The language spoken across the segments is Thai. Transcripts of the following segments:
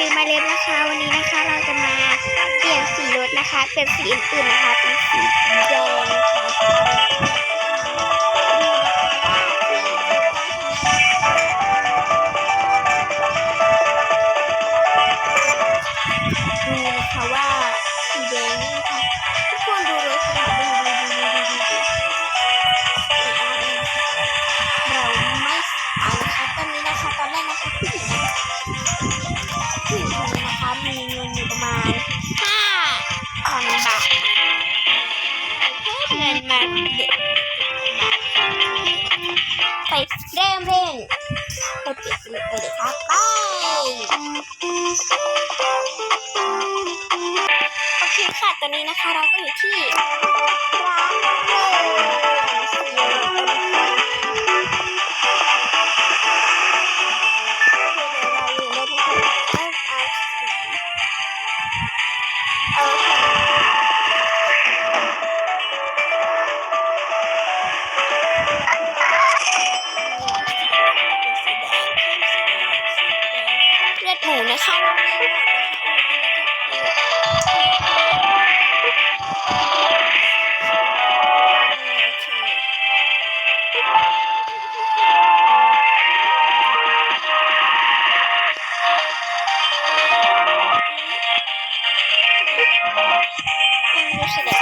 มีเมล็ดนะคะ วันนี้นะคะเราจะมาเปลี่ยนสีรถนะคะ เป็นสีอื่นๆนะคะเป็นสีแดงคะ ไปเริ่มเล่นไปติดไปเลยครับไปโอเคค่ะตอนนี้นะคะเราก็อยู่ที่ร้าน Yang ini sudah.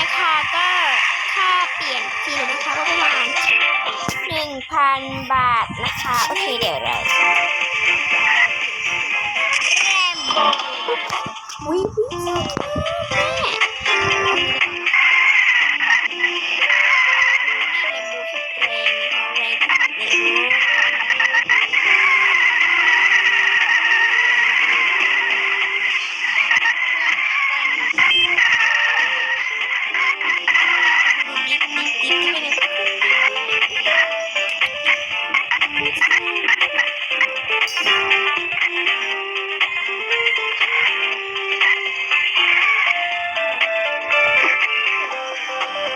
นะคะ ก็ค่าเปลี่ยนทีนนะคะก็ประมาณหนึ่งพันบาทนะคะ โอเคเดี๋ยวเราแรมโบ you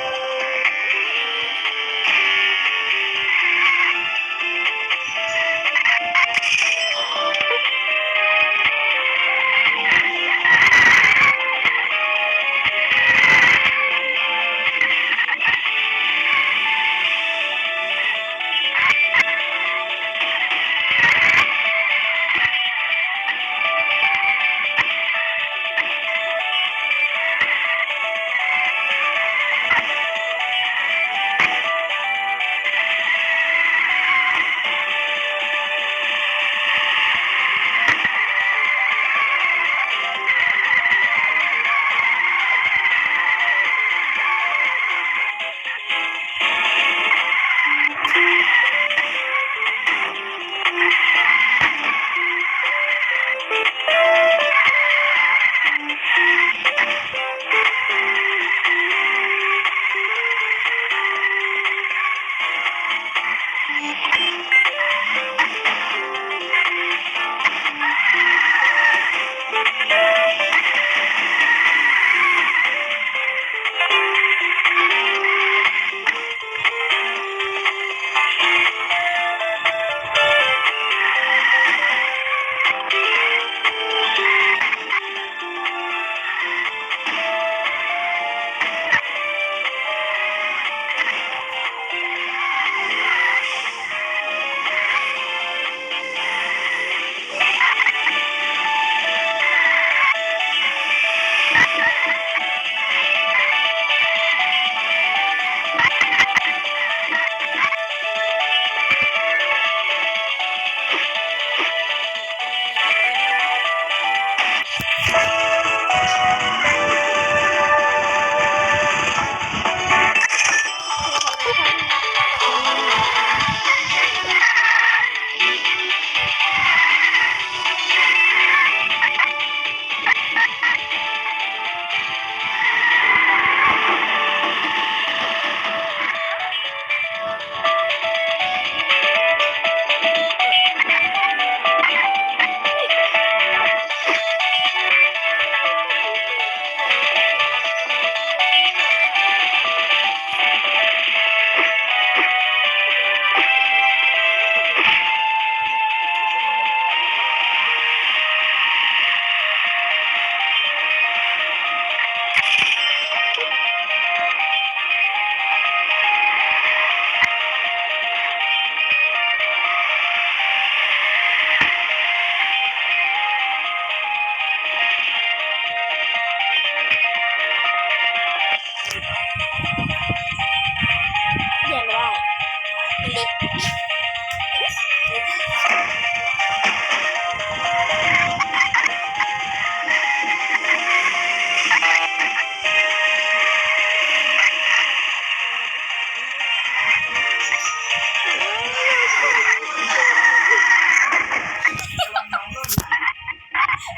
เด็ก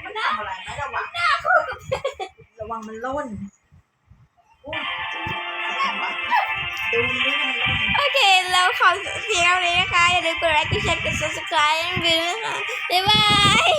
มันทะไรนระวังระวังมันล่นดูดิ เคเราขอเสียงนี้นะคะ อย่าลืมกดไลค์กดแชร์กด subscribe ให้วยนะคะบ๊ายบาย